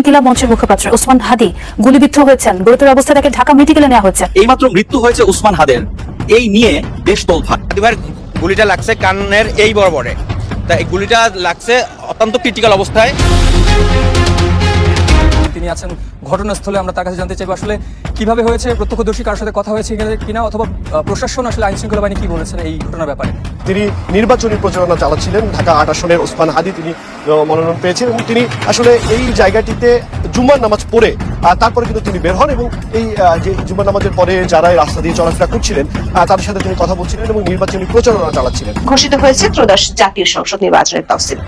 ইনকিলাব মঞ্চের মুখপাত্র ওসমান হাদি গুলিবিদ্ধ হয়েছেন। গুরুতর অবস্থায় তাকে ঢাকা মেডিকেলে নেওয়া হয়েছে। এইমাত্র মৃত্যু হয়েছে উসমান হাদের। এই নিয়ে বেশ তোলফাট। এবার গুলিটা লাগছে কানের এই বরাবরে। তা এই গুলিটা লাগছে অত্যন্ত ক্রিটিক্যাল অবস্থায়। তিনি আছেন ঘটনাস্থলে আমরা তার কাছে জানতে চাইব আসলে কীভাবে হয়েছে প্রত্যক্ষদর্শী কারোর সাথে কথা হয়েছে কিনা- কিনা অথবা প্রশাসন আসলে আইন শৃঙ্খলা বাহিনী কি বলেছেন এই ঘটনার ব্যাপারে? তিনি নির্বাচনী প্রচারণা চালাচ্ছিলেন ঢাকা আট আসনের ওসমান হাদি তিনি মনোনয়ন পেয়েছেন এবং তিনি আসলে এই জায়গাটিতে জুম্মার নামাজ পড়ে তারপরে কিন্তু তিনি বের হন এবং এই যে জুম্মার নামাজের পরে যারা রাস্তা দিয়ে চলাফেরা করছিলেন তাদের সাথে তিনি কথা বলছিলেন এবং নির্বাচনী প্রচারণা চালাচ্ছিলেন। ঘোষিত হয়েছে ত্রয়োদশ জাতীয় সংসদ নির্বাচনের তফসিল।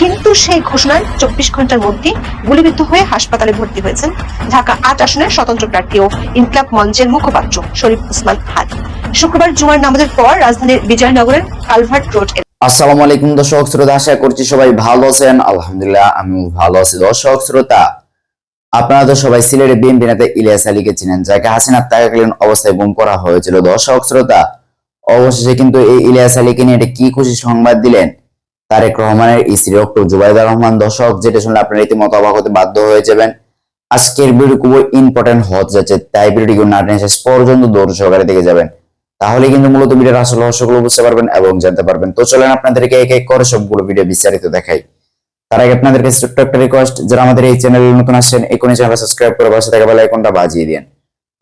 কিন্তু সেই ঘোষণার চব্বিশ ঘণ্টার মধ্যে গুলিবিদ্ধ হয়ে হাসপাতালে ভর্তি হয়েছেন ঢাকা আট আসনের স্বতন্ত্র প্রার্থী ও ইনকলাব মঞ্চের মুখপাত্র শরীফ ওসমান হাদি। শুক্রবার জুমার নামাজের পর রাজধানীর বিজয়নগরের কালভার্ট রোড আসসালামু আলাইকুম দর্শক, শ্রোতা, আশা করছি সবাই ভালো আছেন। আলহামদুলিল্লাহ, আমি ভালো আছি। দর্শক, শ্রোতা, আপনারা তো সবাই সিলেটের বিএনপি নেতা ইলিয়াস আলীকে চিনেন, যাকে হাসিনা তাকাকালীন অবস্থায় গুম করা হয়েছিল। দর্শক, শ্রোতা, অবশেষে কিন্তু এই ইলিয়াস আলীকে নিয়ে এটা কি খুশি সংবাদ দিলেন? তারেক রহমানের স্ত্রী ডক্টর জুবাইদা রহমান, দর্শক, যেটা শুনলে আপনারা রীতিমতো অবাক হতে বাধ্য হয়ে যাবেন। আজকের ভিডিও খুবই ইম্পর্টেন্ট হতে যাচ্ছে, তাই ভিডিওটি না টেনে শেষ পর্যন্ত দৌড় সহকারে দেখে যাবেন। তাহলে কিন্তু মূলত ভিডিওর আসল রহস্যগুলো বুঝতে পারবেন এবং জানতে পারবেন। তো চলেন আপনাদেরকে এক এক করে সবগুলো ভিডিও বিস্তারিত দেখাই। তার আগে আপনাদের কাছে ছোট্ট একটা রিকোয়েস্ট যারা আমাদের এই চ্যানেলে নতুন আসছেন, এখনই চ্যানেল সাবস্ক্রাইব করে পাশে থাকা বেল আইকনটা বাজিয়ে দিন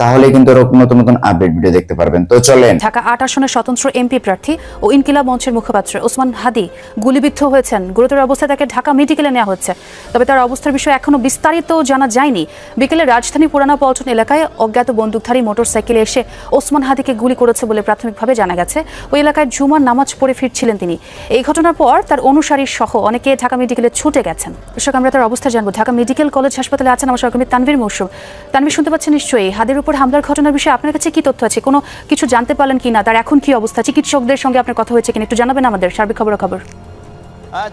তাহলে কিন্তু এরকম নতুন নতুন আপডেট ভিডিও দেখতে পারবেন। তো চলেন। ঢাকা আট আসনের স্বতন্ত্র এমপি প্রার্থী ও ইনকিলাব মঞ্চের মুখপাত্র ওসমান হাদি গুলিবিদ্ধ হয়েছেন। গুরুতর অবস্থায় তাকে ঢাকা মেডিকেলে নেওয়া হচ্ছে। তবে তার অবস্থার বিষয়ে এখনও বিস্তারিত জানা যায়নি। বিকেলে রাজধানী পুরানা পল্টন এলাকায় অজ্ঞাত বন্দুকধারী মোটরসাইকেলে এসে ওসমান হাদিকে গুলি করেছে বলে প্রাথমিকভাবে জানা গেছে। ওই এলাকায় জুমার নামাজ পড়ে ফিরছিলেন তিনি। এই ঘটনার পর তার অনুসারী সহ অনেকে ঢাকা মেডিকেলে ছুটে গেছেন। দর্শক আমরা তার অবস্থা জানব। ঢাকা মেডিকেল কলেজ হাসপাতালে আছেন আমার সহকর্মী তানভীর মৌসুম। তানভীর, শুনতে পাচ্ছেন নিশ্চয়ই হাদের উপর হামলার ঘটনার বিষয়ে আপনার কাছে কি তথ্য আছে? কোনো কিছু জানতে পারলেন কিনা? তার এখন কি অবস্থা? চিকিৎসকদের সঙ্গে আপনার কথা হয়েছে কিনা? একটু জানাবেন আমাদের সার্বিক খবর খবর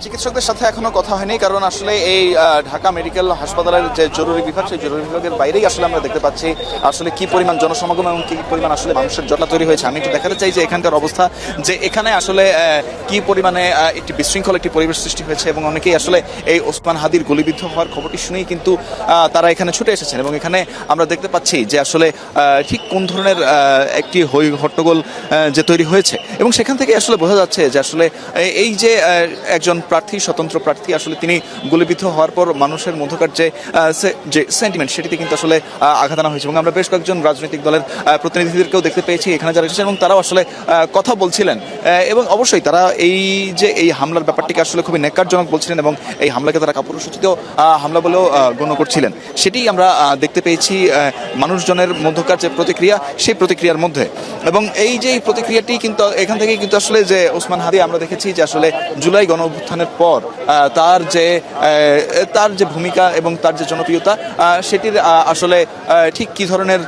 চিকিৎসকদের সাথে এখনও কথা হয়নি, কারণ আসলে এই ঢাকা মেডিকেল হাসপাতালের যে জরুরি বিভাগ, সেই জরুরি বিভাগের বাইরেই আসলে আমরা দেখতে পাচ্ছি আসলে কি পরিমাণ জনসমাগম এবং কি পরিমাণ আসলে মানুষের জটলা তৈরি হয়েছে। আমি একটু দেখাতে চাই যে এখানকার অবস্থা, যে এখানে আসলে কি পরিমাণে একটি বিশৃঙ্খল, একটি পরিবেশ সৃষ্টি হয়েছে এবং অনেকেই আসলে এই ওসমান হাদির গুলিবিদ্ধ হওয়ার খবরটি শুনেই কিন্তু তারা এখানে ছুটে এসেছেন এবং এখানে আমরা দেখতে পাচ্ছি যে আসলে ঠিক কোন ধরনের একটি হই হট্টগোল যে তৈরি হয়েছে এবং সেখান থেকে আসলে বোঝা যাচ্ছে যে আসলে এই যে একজন প্রার্থী স্বতন্ত্র প্রার্থী আসলে তিনি গুলিবিদ্ধ হওয়ার পর মানুষের মধ্যকার যে যে সেন্টিমেন্ট সেটিতে কিন্তু আসলে আঘাত আনা হয়েছে। এবং আমরা বেশ কয়েকজন রাজনৈতিক দলের প্রতিনিধিদেরকেও দেখতে পেয়েছি এখানে যারা এসেছেন এবং তারাও আসলে কথা বলছিলেন। এবং অবশ্যই তারা এই যে এই হামলার ব্যাপারটিকে আসলে খুবই নেকারজনক বলছিলেন এবং এই হামলাকে তারা কাপুরুষোচিত আহ, হামলা বলেও গণ্য করছিলেন। সেটি আমরা দেখতে পেয়েছি মানুষজনের মধ্যকার যে প্রতিক্রিয়া সেই প্রতিক্রিয়ার মধ্যে। এবং এই যে প্রতিক্রিয়াটি কিন্তু এখান থেকে কিন্তু আসলে যে ওসমান হাদি, আমরা দেখেছি যে আসলে জুলাই গণ অভ্যুত্থানের পর তার যে তার যে ভূমিকা এবং তার যে জনপ্রিয়তা সেটির আসলে ঠিক কি ধরনের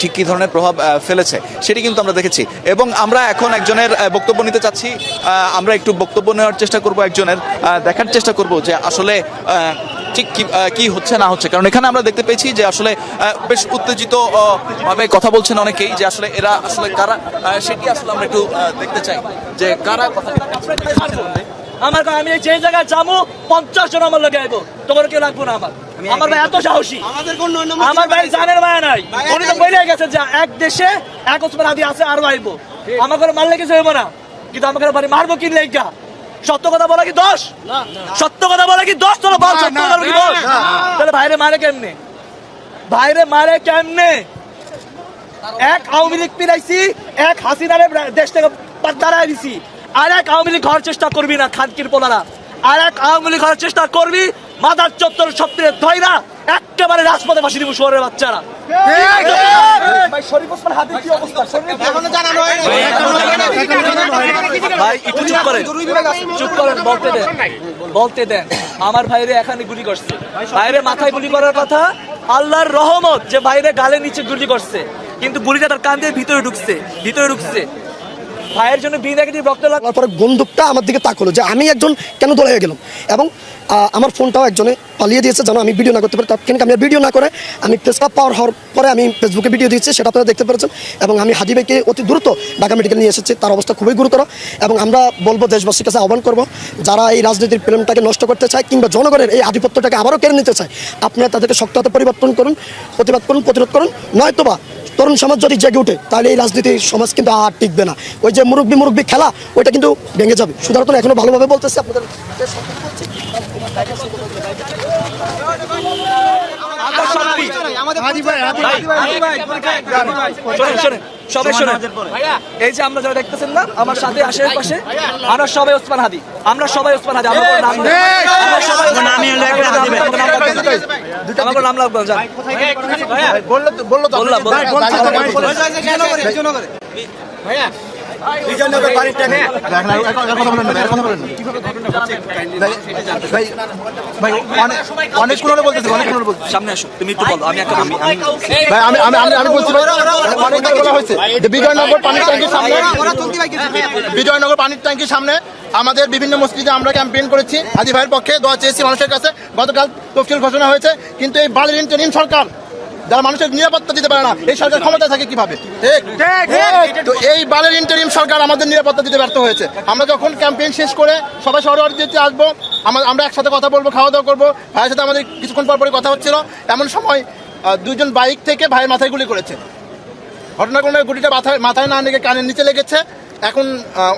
ঠিক কি ধরনের প্রভাব ফেলেছে সেটি কিন্তু আমরা দেখেছি। এবং আমরা এখন একজনের বক্তব্য নিতে চাচ্ছি। আমরা একটু বক্তব্য নেওয়ার চেষ্টা করব একজনের দেখার চেষ্টা করব যে আসলে ঠিক কি হচ্ছে না হচ্ছে? কারণ এখানে আমরা দেখতে পেয়েছি যে আসলে বেশ উত্তেজিত ভাবে কথা বলছেন অনেকেই যে আসলে এরা আসলে কারা সেটি আসলে আমরা একটু দেখতে চাই যে কারা কথা আমার আমি যে জায়গায় যাব পঞ্চাশ জন আমার লোক আইবো। তোমার কেউ লাগবো না আমার। আমার ভাই এত সাহসী। আমার ভাই জানের মায়া নাই। উনি তো বলে গেছে যে এক দেশে এক ওসমান আদি আছে আরও আইবো। আমার ঘরে মারলে কিছু হইবো না। কিন্তু আমাকে বাড়ি মারবো কি লেগা? সত্য কথা বলা কি দোষ? সত্য কথা বলা কি দোষ? তোরা বল সত্য কথা কি দোষ? তাহলে ভাইরে মারে কেমনে? ভাইরে মারে কেমনে? এক আওয়ামী লীগ পিরাইছি এক হাসিনারে দেশ থেকে দাঁড়ায় দিছি। আর এক আওয়ামী লীগ হওয়ার চেষ্টা করবি না খানকির পোলারা। আর এক আওয়ামী লীগ হওয়ার চেষ্টা করবি মাদার চত্বর সত্যের ধৈরা। একেবারে রাজপথে ফাঁসি দিব শহরের বাচ্চারা। ভাই শরীফ ওসমান হাতের কি অবস্থা? শরীফ ভাই একটু চুপ করেন। চুপ করেন বলতে দেন। বলতে দেন। আমার ভাইরে এখানে গুলি করছে। ভাইরে মাথায় গুলি করার কথা আল্লাহর রহমত যে ভাইরে গালে নিচে গুলি করছে। কিন্তু গুলিটা তার কান দিয়ে ভিতরে ঢুকছে ভিতরে ঢুকছে। ভাইয়ের জন্য বি নেগেটিভ রক্ত লাগ তারপরে বন্দুকটা আমার দিকে তাকলো যে আমি একজন কেন দলে গেলাম? এবং আমার ফোনটাও একজনে পালিয়ে দিয়েছে যেন আমি ভিডিও না করতে পারি। তার কিন্তু আমি ভিডিও না করে, আমি প্রেসক্রাব পাওয়ার হওয়ার পরে আমি ফেসবুকে ভিডিও দিয়েছি, সেটা আপনারা দেখতে পেরেছেন। এবং আমি হাদি ভাইকে অতি দ্রুত ঢাকা মেডিকেল নিয়ে এসেছি, তার অবস্থা খুবই গুরুতর। এবং আমরা বলব দেশবাসীর কাছে আহ্বান করব, যারা এই রাজনীতির প্রেমটাকে নষ্ট করতে চায়, কিংবা জনগণের এই আধিপত্যটাকে আবারও কেড়ে নিতে চায়, আপনারা তাদেরকে শক্ত হাতে পরিবর্তন করুন, প্রতিবাদ করুন, প্রতিরোধ করুন। নয়তোবা তরুণ সমাজ যদি জেগে উঠে, তাহলে এই রাজনীতি সমাজ কিন্তু আর টিকবে না। ওই যে মুরব্বী মুরব্বী খেলা, ওইটা কিন্তু ভেঙে যাবে। সুতরাং এখনও ভালোভাবে বলতেছি, আপনাদের এই যে আমরা যারা দেখতেছেন না আমার সাথে আশেপাশে আমরা সবাই ওসমান হাদি। আমরা সবাই ওসমান হাদি। আমার কোনো নাম বললাম। সামনে বিজয়নগর পানির ট্যাঙ্কির সামনে বিজয়নগর পানির ট্যাঙ্কির সামনে, আমাদের বিভিন্ন মসজিদে আমরা ক্যাম্পেইন করেছি হাজি ভাইয়ের পক্ষে দোয়া চেয়েছি, মানুষের কাছে গতকাল তফসিল ঘোষণা হয়েছে, কিন্তু এই বালির ইন্টারিম সরকার যারা মানুষের নিরাপত্তা দিতে পারে না এই সরকার ক্ষমতায় থাকে কীভাবে? তো এই বালের ইন্টারিম সরকার আমাদের নিরাপত্তা দিতে ব্যর্থ হয়েছে। আমরা যখন ক্যাম্পেইন শেষ করে সবাই শহরে দিতে আসব আমরা আমরা একসাথে কথা বলব খাওয়া দাওয়া করব। ভাইয়ের সাথে আমাদের কিছুক্ষণ পর পরে কথা হচ্ছিল। এমন সময় দুজন বাইক থেকে ভাইয়ের মাথায় গুলি করেছে। ঘটনাক্রমে গুলিটা মাথায় মাথায় না লেগে কানের নিচে লেগেছে। এখন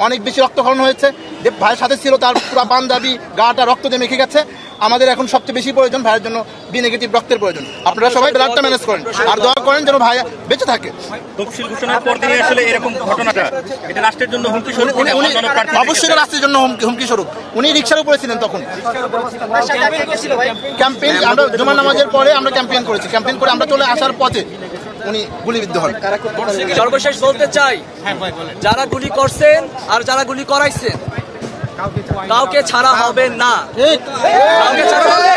অনেক বেশি রক্তক্ষরণ হয়েছে। যে ভাইয়ের সাথে ছিল তার পুরো পাঞ্জাবি গাটা রক্ত দিয়ে মেখে গেছে। আমাদের এখন সবচেয়ে বেশি প্রয়োজন ভাইয়ের জন্য বি নেগেটিভ রক্তের প্রয়োজন। আপনারা সবাই ব্লাডটা ম্যানেজ করেন। আর দোয়া করেন যেন ভাই বেঁচে থাকে। তফসিল ঘোষণার পর থেকে আসলে এরকম ঘটনাটা এটা রাষ্ট্রের জন্য হুমকি স্বরূপ উনি অবশ্যই রাষ্ট্রের জন্য হুমকি হুমকি স্বরূপ। উনি রিক্সার উপরে ছিলেন তখন। ক্যাম্পেইন আমরা জুমা নামাজের পরে আমরা ক্যাম্পেইন করেছি। ক্যাম্পেইন করে আমরা চলে আসার পথে উনি গুলিবিদ্ধ হন। সর্বশেষ বলতে চাই যারা গুলি করছেন আর যারা গুলি করাইছেন কাউকে ছাড়া হবে না। কাউকে ছাড়া হবে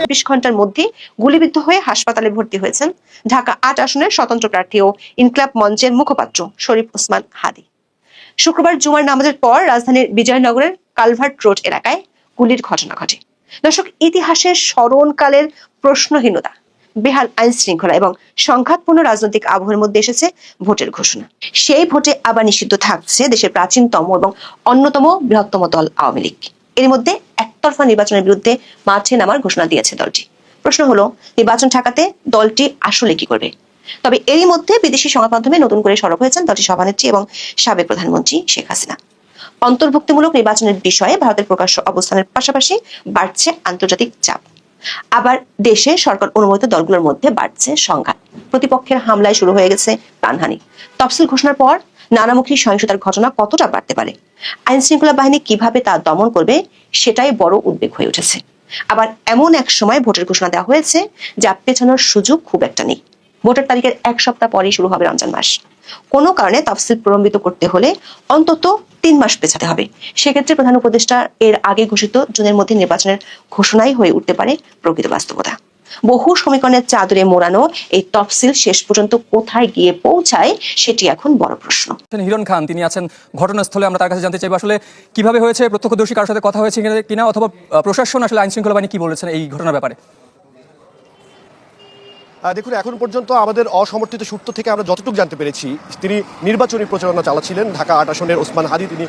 চব্বিশ ঘণ্টার মধ্যে গুলিবিদ্ধ হয়ে হাসপাতালে ভর্তি হয়েছেন ঢাকা আট আসনের স্বতন্ত্র প্রার্থী ও ইনকলাব মঞ্চের মুখপাত্র শরীফ ওসমান হাদি। শুক্রবার জুমার নামাজের পর রাজধানীর বিজয়নগরের কালভার্ট রোড এলাকায় গুলির ঘটনা ঘটে। দর্শক ইতিহাসের স্মরণকালের প্রশ্নহীনতা বেহাল আইন শৃঙ্খলা এবং সংঘাতপূর্ণ রাজনৈতিক আবহের মধ্যে এসেছে ভোটের ঘোষণা। সেই ভোটে আবার নিষিদ্ধ থাকছে দেশের প্রাচীনতম এবং অন্যতম বৃহত্তম দল আওয়ামী লীগ। এর মধ্যে একতরফা নির্বাচনের বিরুদ্ধে মাঠে নামার ঘোষণা দিয়েছে দলটি। প্রশ্ন হলো, নির্বাচন ঠেকাতে দলটি আসলে কি করবে? তবে এরই মধ্যে বিদেশি সংবাদ মাধ্যমে নতুন করে সরব হয়েছেন দলটির সভানেত্রী এবং সাবেক প্রধানমন্ত্রী শেখ হাসিনা। অন্তর্ভুক্তিমূলক নির্বাচনের বিষয়ে ভারতের প্রকাশ্য অবস্থানের পাশাপাশি বাড়ছে আন্তর্জাতিক চাপ। আবার দেশে সরকার অনুমোদিত দলগুলোর মধ্যে বাড়ছে সংঘাত। প্রতিপক্ষের হামলায় শুরু হয়ে গেছে প্রাণহানি। তফসিল ঘোষণার পর নানামুখী সহিংসতার ঘটনা কতটা বাড়তে পারে? আইন শৃঙ্খলা বাহিনী কীভাবে তা দমন করবে, সেটাই বড় উদ্বেগ হয়ে উঠেছে। আবার এমন এক সময় ভোটের ঘোষণা দেওয়া হয়েছে, যা পেছানোর সুযোগ খুব একটা নেই। ভোটের তারিখের এক সপ্তাহ পরেই শুরু হবে রমজান মাস। কোনো কারণে তফসিল প্রলম্বিত করতে হলে অন্তত তিন মাস পেছাতে হবে। সেক্ষেত্রে প্রধান উপদেষ্টা এর আগে ঘোষিত জুনের মধ্যে নির্বাচনের ঘোষণাই হয়ে উঠতে পারে প্রকৃত বাস্তবতা। বহু সমীকরণের চাদরে মোড়ানো এই তফসিল শেষ পর্যন্ত কোথায় গিয়ে পৌঁছায় সেটি এখন বড় প্রশ্ন। হিরণ খান, তিনি আছেন ঘটনাস্থলে। আমরা তার কাছে জানতে চাইব আসলে কীভাবে হয়েছে প্রত্যক্ষদর্শী কারোর সাথে কথা হয়েছে কিনা- অথবা প্রশাসন, আসলে আইন শৃঙ্খলা বাহিনী কি বলেছেন এই ঘটনার ব্যাপারে? দেখুন, এখন পর্যন্ত আমাদের অসমর্থিত সূত্র থেকে আমরা যতটুকু জানতে পেরেছি, তিনি নির্বাচনী প্রচারণা চালাচ্ছিলেন। ঢাকা আট আসনের ওসমান হাদি, তিনি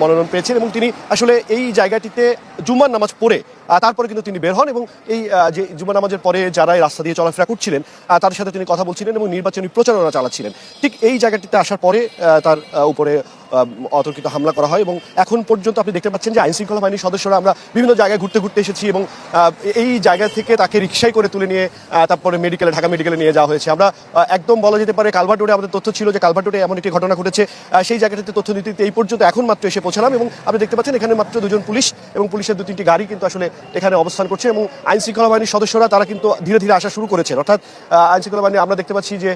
মনোনয়ন পেয়েছেন এবং তিনি আসলে এই জায়গাটিতে জুমার নামাজ পড়ে তারপরে কিন্তু তিনি বের হন এবং এই যে জুম্মার নামাজের পরে যারা এই রাস্তা দিয়ে চলাফেরা করছিলেন তাদের সাথে তিনি কথা বলছিলেন এবং নির্বাচনী প্রচারণা চালাচ্ছিলেন। ঠিক এই জায়গাটিতে আসার পরে তার উপরে অতর্কিত হামলা করা হয় এবং এখন পর্যন্ত আপনি দেখতে পাচ্ছেন যে আইন শৃঙ্খলা বাহিনীর সদস্যরা আমরা বিভিন্ন জায়গায় ঘুরতে ঘুরতে এসেছি এবং এই জায়গা থেকে তাকে রিক্সায় করে তুলে নিয়ে তারপরে মেডিকেলে, ঢাকা মেডিকেলে নিয়ে যাওয়া হয়েছে। আমরা একদম বলা যেতে পারে কালভার্ট রোডে আমাদের তথ্য ছিল যে কালভার্ট রোডে এমন একটি ঘটনা ঘটেছে সেই জায়গাটিতে তথ্য নিতে এই পর্যন্ত এখন মাত্র এসে পৌঁছালাম এবং আপনি দেখতে পাচ্ছেন এখানে মাত্র দুজন পুলিশ এবং পুলিশের দু তিনটি গাড়ি কিন্তু আসলে এখানে অবস্থান করছে এবং আইন শৃঙ্খলা বাহিনীর সদস্যরা তারা কিন্তু ধীরে ধীরে আসা শুরু করেছেন। অর্থাৎ আহ, আইন শৃঙ্খলা বাহিনী আমরা দেখতে পাচ্ছি যে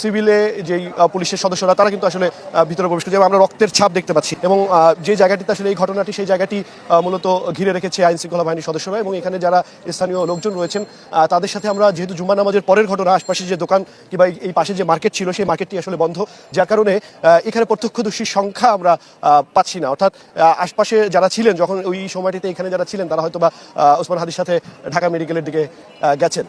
সিভিলে যেই পুলিশের সদস্যরা তারা কিন্তু আসলে ভিতরে প্রবেশ করছে এবং আমরা রক্তের ছাপ দেখতে পাচ্ছি এবং যে জায়গাটিতে আসলে এই ঘটনাটি সেই জায়গাটি মূলত ঘিরে রেখেছে আইন শৃঙ্খলা বাহিনীর সদস্যরা এবং এখানে যারা স্থানীয় লোকজন রয়েছেন তাদের সাথে আমরা যেহেতু জুম্মা নামাজের পরের ঘটনা আশপাশে যে দোকান কিংবা এই- পাশে যে মার্কেট ছিল সেই মার্কেটটি আসলে বন্ধ। যার কারণে এখানে প্রত্যক্ষদর্শীর সংখ্যা আমরা পাচ্ছি না। অর্থাৎ আশপাশে যারা ছিলেন যখন ওই সময়টিতে এখানে যারা ছিলেন তারা হয়তো বা ওসমান হাদির সাথে ঢাকা মেডিকেলের দিকে গেছেন।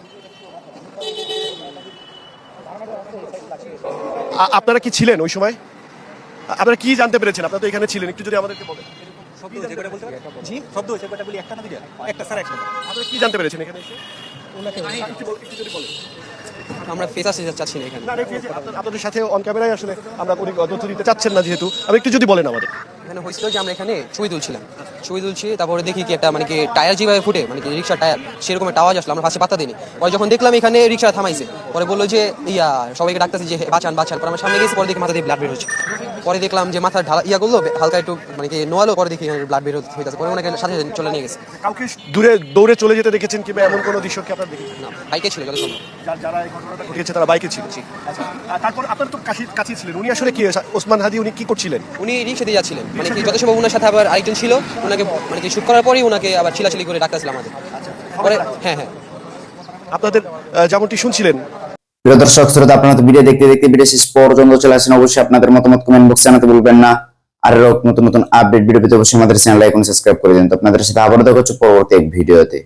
আপনারা কি ছিলেন ওই সময়? আপনারা কি জানতে পেরেছেন? আপনারা তো এখানে ছিলেন একটু যদি আমাদেরকে বলেন। কি জানতে পেরেছেন এখানে। আমরা ফেস আসতে চাচ্ছি না এখানে। আপনাদের সাথে অন ক্যামেরায় আসলে আমরা তথ্য দিতে চাচ্ছেন না যেহেতু। আমি একটু যদি বলেন আমাদের। এখানে হয়েছিল যে আমরা এখানে ছবি তুলছিলাম। ছবি তুলছি তারপরে দেখি কি একটা মানে কি টায়ার যেভাবে ফুটে মানে কি রিক্সার টায়ার সেরকম একটা আওয়াজ আসলো আমরা ফার্স্টে পাত্তা দিইনি। পরে যখন দেখলাম এখানে রিক্সা থামাইছে পরে বলল যে ইয়া সবাইকে ডাকতেছে যে বাঁচান বাঁচান। পরে আমরা সামনে গেছি পরে দেখি মাথা দিয়ে ব্লাড বের হচ্ছে। পরে দেখলাম যে মাথা ঢালা ইয়া করল হালকা একটু মানে কি নোয়ালো পরে দেখি ব্লাড বের হইতেছে পরে ওনাকে সাথে চলে নিয়ে গেছে। কাউকে দূরে দৌড়ে চলে যেতে দেখেছেন কিংবা এমন কোনো দৃশ্য কি আপনারা দেখেছেন? না বাইকে ছিল যত সম্ভব যারা এই ঘটনাটা ঘটিয়েছে তারা বাইকে ছিল। আচ্ছা তারপর আপনার তো কাছে কাছে ছিলেন। উনি আসলে কি ওসমান হাদি উনি কি করছিলেন? উনি রিক্সা দিয়ে যাচ্ছিলেন। মানে কি যত সম্ভব ওনার সাথে আবার আরেকজন ছিল ওনাকে মানে কি শুট করার পরেই ওনাকে আবার ছিলাছিলি করে ডাকতেছিল আমাদের। পরে হ্যাঁ হ্যাঁ। আপনাদের যেমনটি শুনছিলেন। প্রিয় দর্শক শ্রোতা আপনারা তো ভিডিও দেখতে দেখতে ভিডিও শেষ পর্যন্ত চলে আসেন অবশ্যই আপনাদের মতামত কমেন্ট বক্সে জানাতে ভুলবেন না। আর এরকম নতুন নতুন আপডেট ভিডিও পেতে অবশ্যই আমাদের চ্যানেল আইকন সাবস্ক্রাইব করে দিন। তো আপনাদের সাথে আবারও দেখা হচ্ছে পরবর্তী এক ভিডিওতে